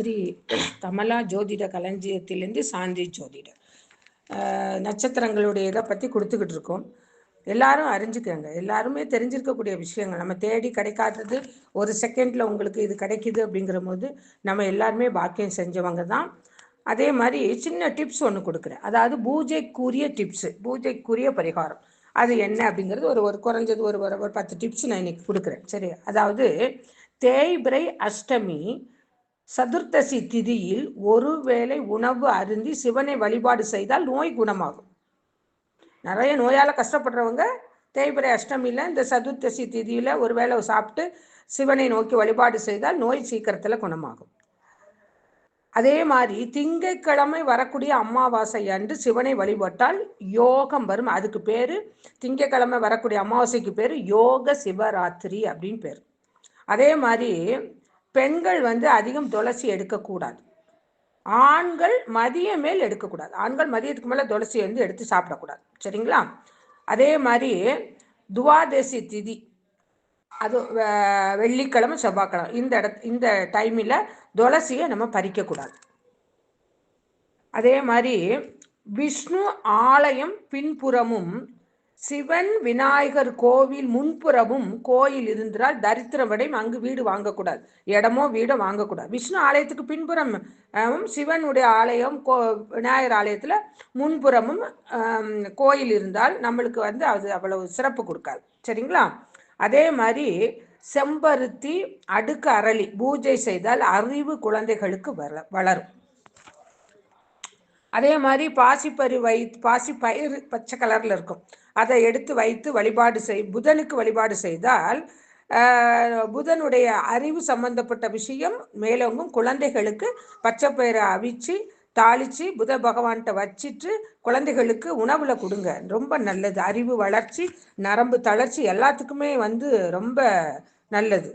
ஸ்ரீ கமலா ஜோதிட களஞ்சியத்திலேருந்து சாந்தி ஜோதிடர் நட்சத்திரங்களுடைய இதை பற்றி கொடுத்துக்கிட்டு இருக்கோம். எல்லாரும் அறிஞ்சுக்கங்க. எல்லாருமே தெரிஞ்சிருக்கக்கூடிய விஷயங்கள். நம்ம தேடி கிடைக்காதது ஒரு செகண்டில் உங்களுக்கு இது கிடைக்குது அப்படிங்கிற போது நம்ம எல்லாருமே பாக்கியம் செஞ்சவங்க தான். அதே மாதிரி சின்ன டிப்ஸ் ஒன்று கொடுக்குறேன். அதாவது பூஜைக்குரிய டிப்ஸு பூஜைக்குரிய பரிகாரம். அது என்ன அப்படிங்கிறது ஒரு ஒரு குறைஞ்சது ஒரு ஒரு ஒரு பத்து டிப்ஸ் நான் இன்னைக்கு கொடுக்குறேன். சரி. அதாவது தேய்பிரை அஷ்டமி சதுர்த்தசி திதியில் ஒருவேளை உணவு அருந்தி சிவனை வழிபாடு செய்தால் நோய் குணமாகும். நிறைய நோயால் கஷ்டப்படுறவங்க தேய்பிரை அஷ்டமியில் இந்த சதுர்த்தசி திதியில் ஒரு வேளை சாப்பிட்டு சிவனை நோக்கி வழிபாடு செய்தால் நோய் சீக்கிரத்தில் குணமாகும். அதே மாதிரி திங்கட்கிழமை வரக்கூடிய அமாவாசை அன்று சிவனை வழிபட்டால் யோகம் வரும். அதுக்கு பேர் திங்கட்கிழமை வரக்கூடிய அமாவாசைக்கு பேர் யோக சிவராத்திரி அப்படின்னு பேர். அதே மாதிரி பெண்கள் வந்து அதிகம் துளசி எடுக்கக்கூடாது. ஆண்கள் மதிய மேல் எடுக்கக்கூடாது. ஆண்கள் மதியத்துக்கு மேலே துளசி வந்து எடுத்து சாப்பிடக்கூடாது. சரிங்களா? அதே மாதிரி துவாதசி திதி. அது வெள்ளிக்கிழமை செவ்வாய்க்கிழமை. இந்த இட இந்த டைமில் துளசியை நம்ம பறிக்கக்கூடாது. அதே மாதிரி விஷ்ணு ஆலயம் பின்புறமும் சிவன் விநாயகர் கோவில் முன்புறமும் கோயில் இருந்தால் தரித்திரமடையும் அங்கு வீடு வாங்கக்கூடாது. இடமோ வீடோ வாங்கக்கூடாது. விஷ்ணு ஆலயத்துக்கு பின்புறம் சிவனுடைய ஆலயம் கோ விநாயகர் ஆலயத்தில் முன்புறமும் கோயில் இருந்தால் நம்மளுக்கு வந்து அது அவ்வளவு சிறப்பு கொடுக்காது. சரிங்களா? அதே மாதிரி செம்பருத்தி அடுக்கு அரளி பூஜை செய்தால் அறிவு குழந்தைகளுக்கு வள வளரும். அதே மாதிரி பாசிப்பரு வை பாசிப்பயிறு பச்சை கலரில் இருக்கும். அதை எடுத்து வைத்து வழிபாடு செய் புதனுக்கு வழிபாடு செய்தால் புதனுடைய அறிவு சம்பந்தப்பட்ட விஷயம் மேலோங்கும். குழந்தைகளுக்கு பச்சை பயிரை அவிச்சு தாளிச்சு புத பகவான்கிட்ட வச்சிட்டு குழந்தைகளுக்கு உணவுல கொடுங்க. ரொம்ப நல்லது. அறிவு வளர்ச்சி நரம்பு தளர்ச்சி எல்லாத்துக்குமே வந்து ரொம்ப நல்லது.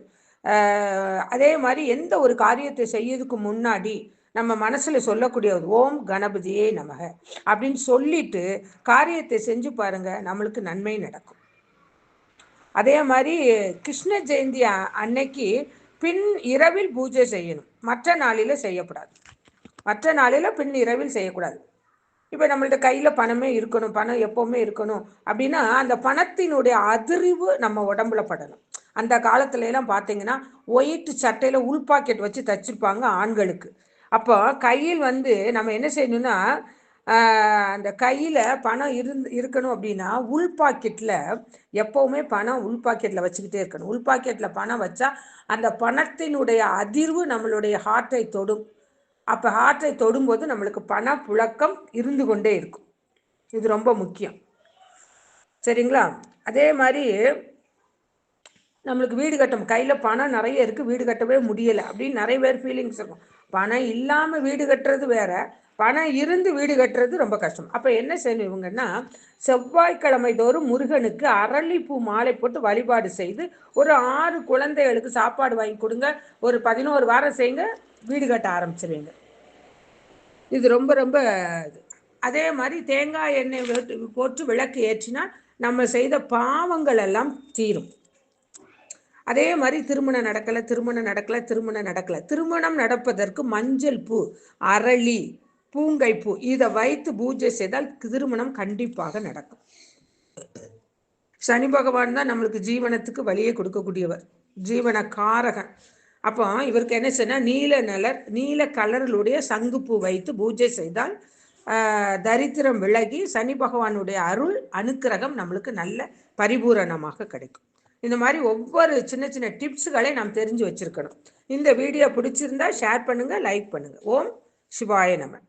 அதே மாதிரி எந்த ஒரு காரியத்தை செய்யறதுக்கு முன்னாடி நம்ம மனசுல சொல்லக்கூடிய ஒரு ஓம் கணபதியே நமக அப்படின்னு சொல்லிட்டு காரியத்தை செஞ்சு பாருங்க நம்மளுக்கு நன்மை நடக்கும். அதே மாதிரி கிருஷ்ண ஜெயந்தி அன்னைக்கு பின் இரவில் பூஜை செய்யணும். மற்ற நாளில செய்யக்கூடாது. மற்ற நாளில பின் இரவில் செய்யக்கூடாது. இப்போ நம்மள்ட்ட கையில் பணமே இருக்கணும் பணம் எப்போவுமே இருக்கணும் அப்படின்னா அந்த பணத்தினுடைய அதிர்வு நம்ம உடம்புல படணும். அந்த காலத்துல எல்லாம் பார்த்தீங்கன்னா ஒயிட் சட்டையில் உள் பாக்கெட் வச்சு தச்சிருப்பாங்க ஆண்களுக்கு. அப்போ கையில் வந்து நம்ம என்ன செய்யணும்னா அந்த கையில் பணம் இருந்து இருக்கணும் அப்படின்னா உள் பாக்கெட்டில் எப்போவுமே பணம் உள் பாக்கெட்டில் வச்சுக்கிட்டே இருக்கணும். உள் பாக்கெட்டில் பணம் வச்சா அந்த பணத்தினுடைய அதிர்வு நம்மளுடைய ஹார்ட்டை தொடும். அப்போ ஹார்ட்டை தொடும்போது நம்மளுக்கு பண புழக்கம் இருந்து கொண்டே இருக்கும். இது ரொம்ப முக்கியம். சரிங்களா? அதே மாதிரி நம்மளுக்கு வீடு கட்டும். கையில் பணம் நிறைய இருக்குது வீடு கட்டவே முடியலை. அப்படின்னு நிறைய பேர் ஃபீலிங்ஸ் இருக்கும். பணம் இல்லாமல் வீடு கட்டுறது வேற. பணம் இருந்து வீடு கட்டுறது ரொம்ப கஷ்டம். அப்போ என்ன செய்யணும் இவங்கன்னா செவ்வாய்க்கிழமை தோறும் முருகனுக்கு அரளிப்பூ மாலை போட்டு வழிபாடு செய்து ஒரு ஆறு குழந்தைகளுக்கு சாப்பாடு வாங்கி கொடுங்க. ஒரு பதினோரு வாரம் செய்யுங்க வீடு கட்ட ஆரம்பிச்சிருவீங்க. இது ரொம்ப ரொம்ப இது. அதே மாதிரி தேங்காய் எண்ணெய் போட்டு- போட்டு விளக்கு ஏற்றினா நம்ம செய்த பாவங்கள் எல்லாம் தீரும். அதே மாதிரி திருமணம் நடக்கல திருமணம் நடக்கல திருமணம் நடக்கல. திருமணம் நடப்பதற்கு மஞ்சள் பூ அரளி பூங்கை பூ இதை வைத்து பூஜை செய்தால் திருமணம் கண்டிப்பாக நடக்கும். சனி பகவான் தான் நம்மளுக்கு ஜீவனத்துக்கு வழியை கொடுக்கக்கூடியவர். ஜீவன காரகன் அப்போ இவருக்கு என்ன செய்யணும் நீல நிலர் நீல கலர்களுடைய சங்குப்பூ வைத்து பூஜை செய்தால் தரித்திரம் விலகி சனி பகவானுடைய அருள் அனுக்கிரகம் நம்மளுக்கு நல்ல பரிபூரணமாக கிடைக்கும். இந்த மாதிரி ஒவ்வொரு சின்ன சின்ன டிப்ஸுகளை நாம் தெரிஞ்சு வச்சிருக்கணும். இந்த வீடியோ பிடிச்சிருந்தா ஷேர் பண்ணுங்க லைக் பண்ணுங்க. ஓம் சிவாய நமன்